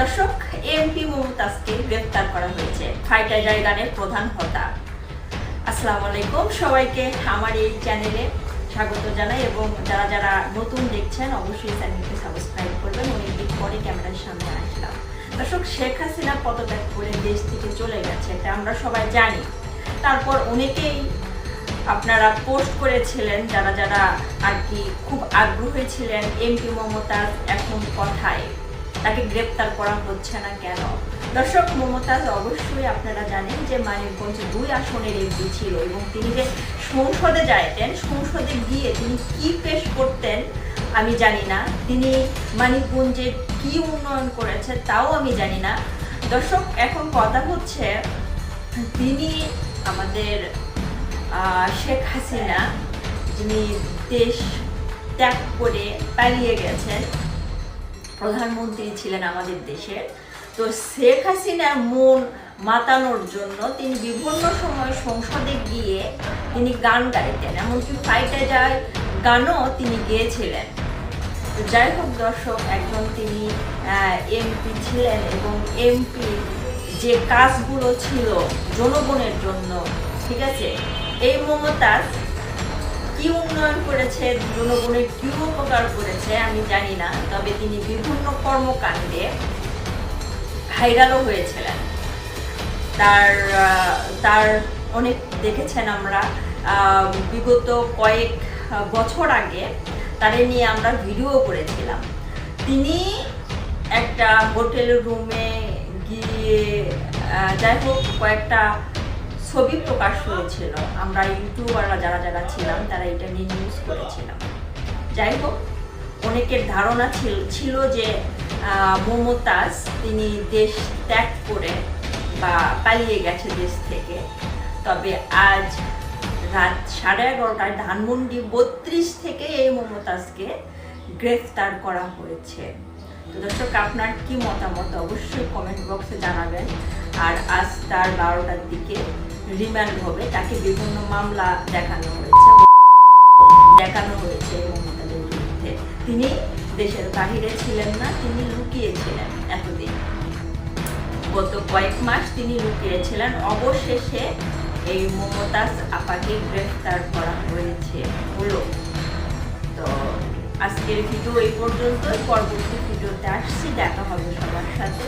দর্শক এমপি মমতাজকে গ্রেফতার করা হয়েছে ফাইটার গানের প্রধান হতা আসসালামু আলাইকুম, সবাইকে আমার এই চ্যানেলে স্বাগত জানাই এবং যারা যারা নতুন দেখছেন, অবশ্যই চ্যানেলকে সাবস্ক্রাইব করবেন। অনেকদিন পরে ক্যামেরার সামনে আসলাম। দর্শক, শেখ হাসিনা পদত্যাগ করে দেশ থেকে চলে গেছে, এটা আমরা সবাই জানি। তারপর অনেকেই আপনারা পোস্ট করেছিলেন, যারা যারা আর কি খুব আগ্রহী ছিলেন এমপি মমতাজ এখন কথায়। তাকে গ্রেপ্তার করা হচ্ছে না কেন? দর্শক মমতাজ অবশ্যই আপনারা জানেন যে মানিকগঞ্জ দুই আসনের এমপি ছিল এবং তিনি যে সংসদে যাইতেন, সংসদে গিয়ে তিনি কি পেশ করতেন আমি জানি না। তিনি মানিকগঞ্জে কি উন্নয়ন করেছে তাও আমি জানি না। দর্শক, এখন কথা হচ্ছে তিনি আমাদের শেখ হাসিনা, যিনি দেশ ত্যাগ করে পালিয়ে গেছেন প্রধানমন্ত্রী ছিলেন আমাদের দেশের। তো শেখ হাসিনার মন মাতানোর জন্য তিনি বিভিন্ন সময় সংসদে গিয়ে তিনি গান গাইতেন, এমনকি ফাইটে যায় গানও তিনি গেয়েছিলেন। তো যাই হোক দর্শক, একজন তিনি এমপি ছিলেন এবং এমপি যে কাজগুলো ছিল জনগণের জন্য, ঠিক আছে? এই মমতাজ কি উন্নয়ন করেছে জনগণের কি উপকার করেছে, আমি জানি না, তবে তিনি বিভিন্ন কর্মকাণ্ডে ভাইরালও হয়েছিলেন। তার তার অনেক দেখেছেন আমরা বিগত কয়েক বছর আগে তারে নিয়ে আমরা ভিডিও করেছিলাম। তিনি একটা হোটেল রুমে গিয়ে যাই হোক, কয়েকটা ছবি প্রকাশ হয়েছিল। আমরা ইউটিউবাররা যারা যারা ছিলাম, তারা এটা নিয়ে নিউজ করেছিলাম। যাই হোক, অনেকের ধারণা ছিল ছিল যে মমতাজ তিনি দেশ ত্যাগ করে বা পালিয়ে গেছে দেশ থেকে। তবে আজ রাত সাড়ে এগারোটায় ধানমন্ডি বত্রিশ থেকে এই মমতাজকে গ্রেফতার করা হয়েছে। তো দর্শক, আপনার কি মতামত? অবশ্যই কমেন্ট বক্সে জানাবেন। আর আজ তার বারোটার দিকে রিমান্ড হবে, তাকে বিভিন্ন মামলা দেখানো হয়েছে দেখানো হয়েছে এই মমতাজের বিরুদ্ধে। তিনি দেশের বাহিরে ছিলেন না, তিনি লুকিয়েছিলেন এতদিন। গত কয়েক মাস তিনি লুকিয়েছিলেন। অবশেষে এই মমতাজ আপাকে গ্রেফতার করা হয়েছে হলো। তো আজকের ভিডিও এই পর্যন্ত পরবর্তী ভিডিওতে আসছি, দেখা হবে সবার সাথে।